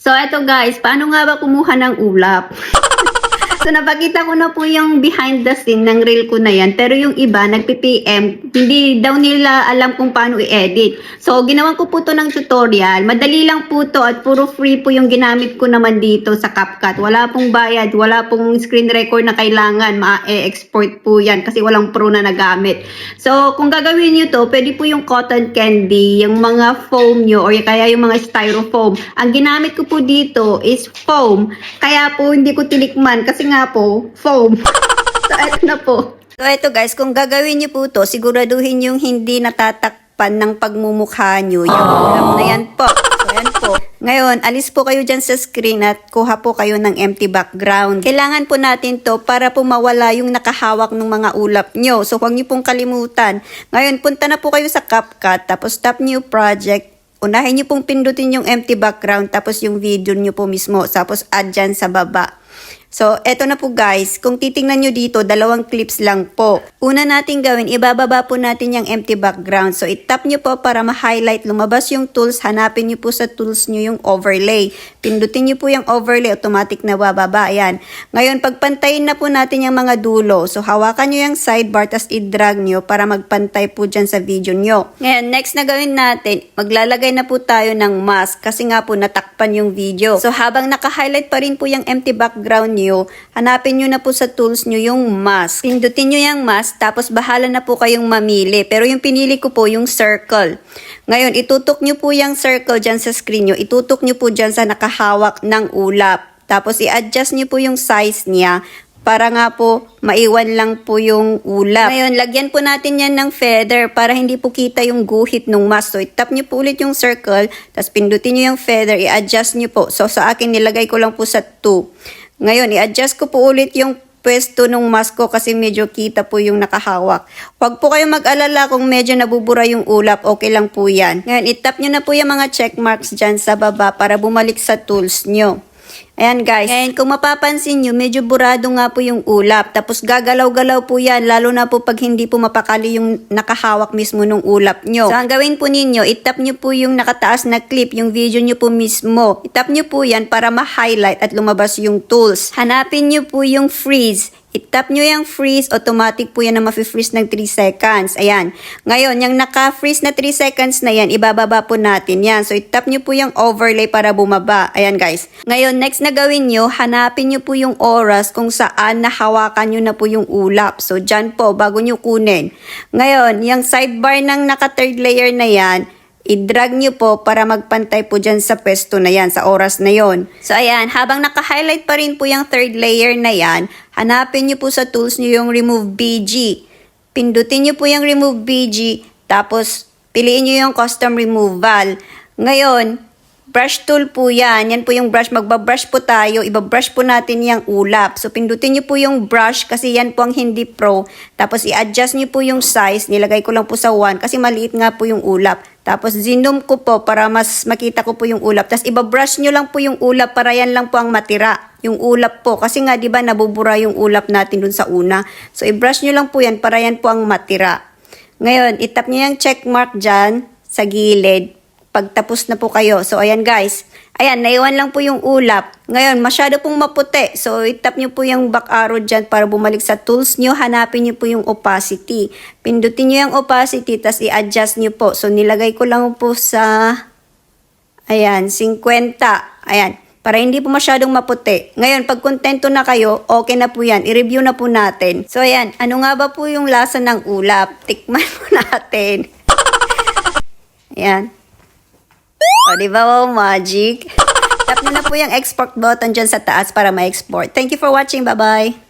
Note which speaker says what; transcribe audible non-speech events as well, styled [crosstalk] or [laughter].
Speaker 1: So, eto guys, paano nga ba kumuha ng ulap? [laughs] so, napakita ko na po yung behind the scene ng reel ko na yan. Pero yung iba, nagpi-PM, hindi daw nila alam kung paano i-edit. So, ginawan ko po to ng tutorial. Madali lang po to at puro free po yung ginamit ko naman dito sa CapCut. Wala pong bayad, wala pong screen record na kailangan. Ma-export po yan kasi walang pro na nagamit. So, kung gagawin nyo to, pwede po yung cotton candy, yung mga foam nyo, or kaya yung mga styrofoam. Ang ginamit ko po dito is foam. Kaya po hindi ko tinikman kasi nga po, foam. [laughs] so, eto na po. So, eto guys, kung gagawin nyo po to, siguraduhin yung hindi natatakpan ng pagmumukha nyo. Yung ulap na yan po. So, po. Ngayon, alis po kayo dyan sa screen at kuha po kayo ng empty background. Kailangan po natin to para po mawala yung nakahawak ng mga ulap nyo. So, huwag nyo pong kalimutan. Ngayon, punta na po kayo sa CapCut, tapos tap new project, unahin nyo pong pindutin yung empty background, tapos yung video nyo po mismo, tapos add dyan sa baba. So, eto na po guys. Kung titingnan nyo dito, dalawang clips lang po. Una natin gawin, ibababa po natin yung empty background. So, itap nyo po para ma-highlight, lumabas yung tools. Hanapin nyo po sa tools nyo yung overlay. Pindutin nyo po yung overlay, automatic na bababa. Ayan. Ngayon, pagpantayin na po natin yung mga dulo. So, hawakan nyo yung sidebar, tas i-drag nyo para magpantay po dyan sa video nyo. Ngayon, next na gawin natin, maglalagay na po tayo ng mask kasi nga po natakpan yung video. So, habang naka-highlight pa rin po yung empty background nyo, hanapin nyo na po sa tools nyo yung mask. Pindutin nyo yung mask, tapos bahala na po kayong mamili. Pero yung pinili ko po yung circle. Ngayon, itutok nyo po yung circle dyan sa screen nyo. Itutok nyo po dyan sa nakahawak ng ulap. Tapos, i-adjust nyo po yung size niya para nga po maiwan lang po yung ulap. Ngayon, lagyan po natin yan ng feather para hindi po kita yung guhit ng mask. So, itap nyo po ulit yung circle, tapos pindutin nyo yung feather, i-adjust nyo po. So, sa akin, nilagay ko lang po sa 2. Ngayon, i-adjust ko po ulit yung pwesto ng mask ko kasi medyo kita po yung nakahawak. Huwag po kayo mag-alala kung medyo nabubura yung ulap, okay lang po yan. Ngayon, itap nyo na po yung mga check marks dyan sa baba para bumalik sa tools nyo. Ayan guys. Ngayon, kung mapapansin nyo, medyo burado nga po yung ulap. Tapos gagalaw-galaw po yan, lalo na po pag hindi po mapakali yung nakahawak mismo ng ulap nyo. So, ang gawin po ninyo, itap nyo po yung nakataas na clip, yung video nyo po mismo. Itap nyo po yan para ma-highlight at lumabas yung tools. Hanapin nyo po yung freeze. Itap nyo yung freeze, automatic po yan na mafe-freeze ng 3 seconds. Ayan. Ngayon, yung naka-freeze na 3 seconds na yan, ibababa po natin yan. So, itap nyo po yung overlay para bumaba. Ayan, guys. Ngayon, next na gawin nyo, hanapin nyo po yung oras kung saan nahawakan nyo na po yung ulap. So, dyan po, bago nyo kunin. Ngayon, yung sidebar ng naka-third layer na yan, i-drag nyo po para magpantay po dyan sa pwesto na yan, sa oras na yon. So ayan, habang naka-highlight pa rin po yung third layer na yan, hanapin nyo po sa tools nyo yung Remove BG. Pindutin nyo po yung Remove BG, tapos piliin nyo yung Custom Removal. Ngayon, brush tool po yan. Yan po yung brush. Magbabrush po tayo. Ibabrush po natin yung ulap. So, pindutin nyo po yung brush kasi yan po ang hindi pro. Tapos, i-adjust nyo po yung size. Nilagay ko lang po sa 1 kasi maliit nga po yung ulap. Tapos, zinom ko po para mas makita ko po yung ulap. Tapos, ibabrush nyo lang po yung ulap para yan lang po ang matira. Yung ulap po. Kasi nga, di ba, nabubura yung ulap natin dun sa una. So, i-brush nyo lang po yan para yan po ang matira. Ngayon, itap nyo yung check mark dyan sa gilid pagtapos na po kayo. So, ayan guys. Ayan, naiwan lang po yung ulap. Ngayon, masyado pong maputi. So, itap nyo po yung back arrow dyan para bumalik sa tools nyo. Hanapin nyo po yung opacity. Pindutin nyo yung opacity, tas i-adjust nyo po. So, nilagay ko lang po sa, ayan, 50. Ayan, para hindi po masyadong maputi. Ngayon, pag kontento na kayo, okay na po yan. I-review na po natin. So, ayan, ano nga ba po yung lasa ng ulap? Tikman po [laughs] natin. ayan. O, di ba wow, magic? [laughs] Tap na po yung export button dyan sa taas para ma-export. Thank you for watching. Bye-bye!